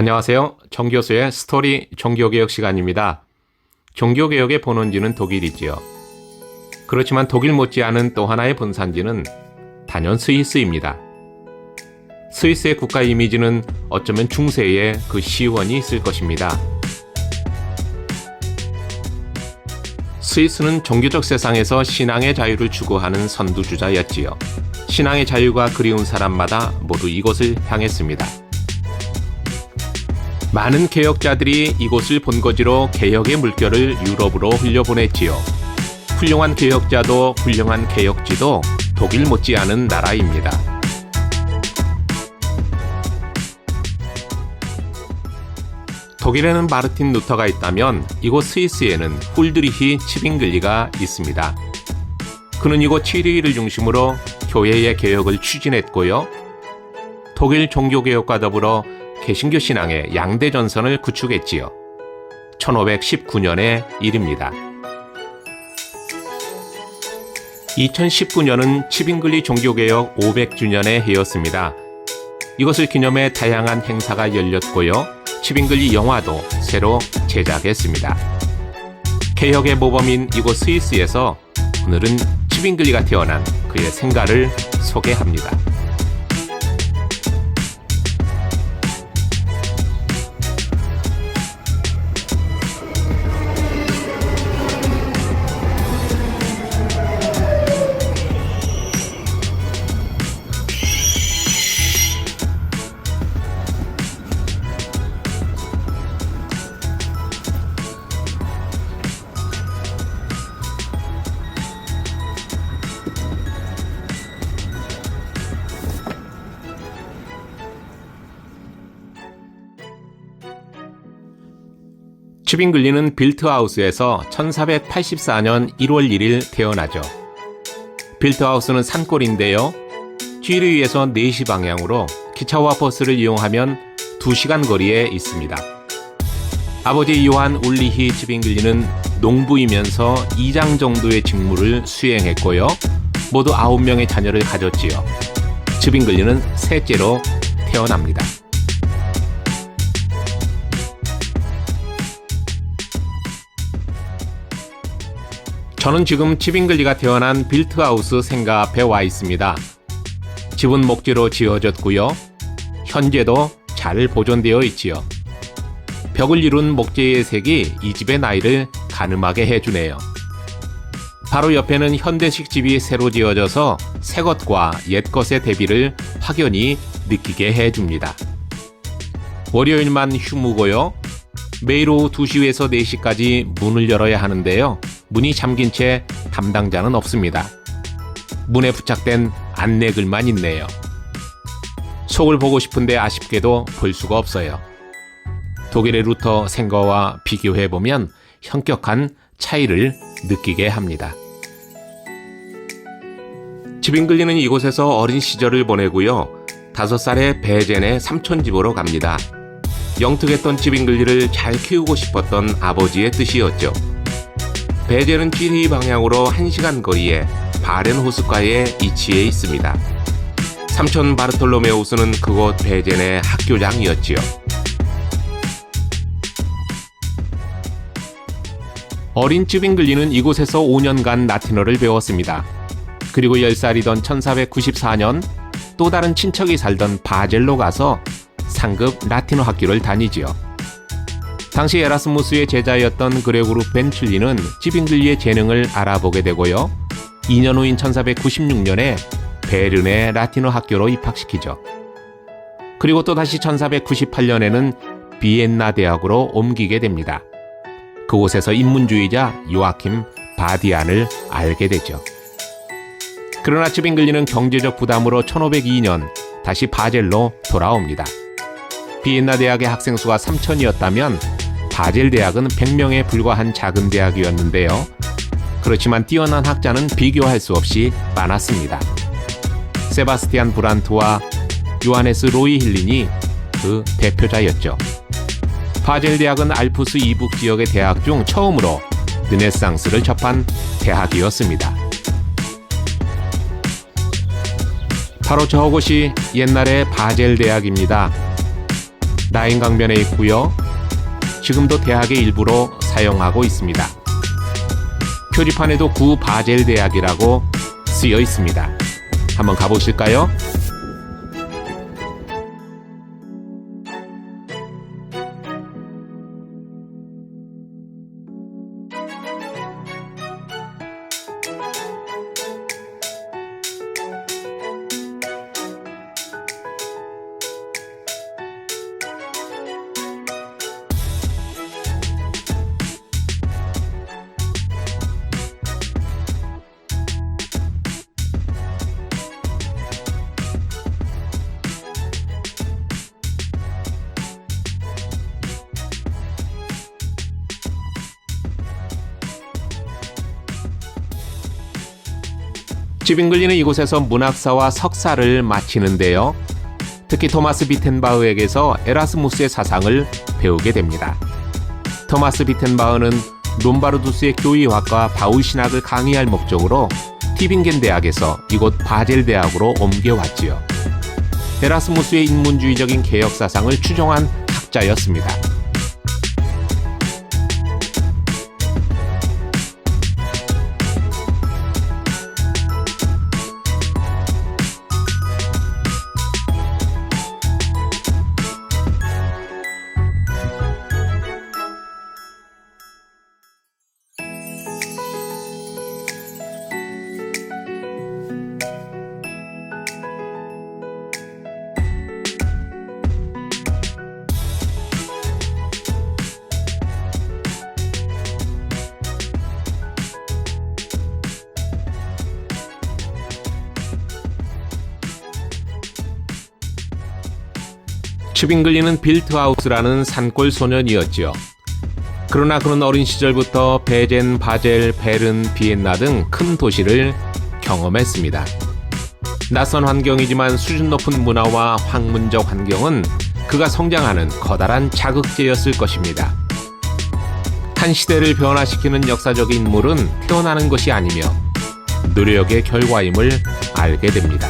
안녕하세요. 정교수의 스토리 종교개혁 시간입니다. 종교개혁의 본원지는 독일이지요. 그렇지만 독일 못지않은 또 하나의 본산지는 단연 스위스입니다. 스위스의 국가 이미지는 어쩌면 중세에 그 시원이 있을 것입니다. 스위스는 종교적 세상에서 신앙의 자유를 추구하는 선두주자였지요. 신앙의 자유가 그리운 사람마다 모두 이곳을 향했습니다. 많은 개혁자들이 이곳을 본거지로 개혁의 물결을 유럽으로 흘려보냈지요. 훌륭한 개혁자도 훌륭한 개혁지도 독일 못지않은 나라입니다. 독일에는 마르틴 루터가 있다면 이곳 스위스에는 훌드리히 치빙글리가 있습니다. 그는 이곳 치리히를 중심으로 교회의 개혁을 추진했고요. 독일 종교개혁과 더불어 개신교 신앙의 양대 전선을 구축했지요. 1519년의 일입니다. 2019년은 치빙글리 종교개혁 500주년의 해였습니다. 이것을 기념해 다양한 행사가 열렸고요. 치빙글리 영화도 새로 제작했습니다. 개혁의 모범인 이곳 스위스에서 오늘은 치빙글리가 태어난 그의 생가를 소개합니다. 치빙글리는 빌트하우스에서 1484년 1월 1일 태어나죠. 빌트하우스는 산골인데요. 쥐르위에서 4시 방향으로 기차와 버스를 이용하면 2시간 거리에 있습니다. 아버지 요한 울리히 치빙글리는 농부이면서 2장 정도의 직무를 수행했고요. 모두 9명의 자녀를 가졌지요. 치빙글리는 셋째로 태어납니다. 저는 지금 치빙글리가 태어난 빌트하우스 생가 앞에 와 있습니다. 집은 목재로 지어졌고요. 현재도 잘 보존되어 있지요. 벽을 이룬 목재의 색이 이 집의 나이를 가늠하게 해주네요. 바로 옆에는 현대식 집이 새로 지어져서 새 것과 옛 것의 대비를 확연히 느끼게 해줍니다. 월요일만 휴무고요. 매일 오후 2시에서 4시까지 문을 열어야 하는데요. 문이 잠긴 채 담당자는 없습니다. 문에 부착된 안내글만 있네요. 속을 보고 싶은데 아쉽게도 볼 수가 없어요. 독일의 루터 생거와 비교해보면 현격한 차이를 느끼게 합니다. 지빙글리는 이곳에서 어린 시절을 보내고요. 다섯 살에 베젠의 삼촌 집으로 갑니다. 영특했던 지빙글리를 잘 키우고 싶었던 아버지의 뜻이었죠. 베젤은 찌리 방향으로 1시간 거리에 바렌 호숫가에 위치해 있습니다. 삼촌 바르톨로메우스는 그곳 베젠의 학교장이었지요. 어린 찌빙글리는 이곳에서 5년간 라틴어를 배웠습니다. 그리고 10살이던 1494년 또 다른 친척이 살던 바젤로 가서 상급 라틴어 학교를 다니지요. 당시 에라스무스의 제자였던 그레고르 벤출리는 지빙글리의 재능을 알아보게 되고요. 2년 후인 1496년에 베른의 라틴어 학교로 입학시키죠. 그리고 또다시 1498년에는 비엔나 대학으로 옮기게 됩니다. 그곳에서 인문주의자 요아킴 바디안을 알게 되죠. 그러나 지빙글리는 경제적 부담으로 1502년 다시 바젤로 돌아옵니다. 비엔나 대학의 학생 수가 3천이었다면 바젤 대학은 100명에 불과한 작은 대학이었는데요. 그렇지만 뛰어난 학자는 비교할 수 없이 많았습니다. 세바스티안 브란트와 요하네스 로이 힐린이 그 대표자였죠. 바젤 대학은 알프스 이북 지역의 대학 중 처음으로 르네상스를 접한 대학이었습니다. 바로 저곳이 옛날의 바젤 대학입니다. 나인 강변에 있고요. 지금도 대학의 일부로 사용하고 있습니다. 표지판에도 구 바젤 대학이라고 쓰여 있습니다. 한번 가보실까요? 지빙글리는 이곳에서 문학사와 석사를 마치는데요. 특히 토마스 비텐바흐에게서 에라스무스의 사상을 배우게 됩니다. 토마스 비텐바흐는 롬바르두스의 교의학과 바울신학을 강의할 목적으로 티빙겐 대학에서 이곳 바젤 대학으로 옮겨왔지요. 에라스무스의 인문주의적인 개혁 사상을 추종한 학자였습니다. 츠빙글리는 빌트하우스라는 산골 소년이었지요. 그러나 그는 어린 시절부터 베젠, 바젤, 베른, 비엔나 등 큰 도시를 경험했습니다. 낯선 환경이지만 수준 높은 문화와 학문적 환경은 그가 성장하는 커다란 자극제였을 것입니다. 한 시대를 변화시키는 역사적 인물은 태어나는 것이 아니며 노력의 결과임을 알게 됩니다.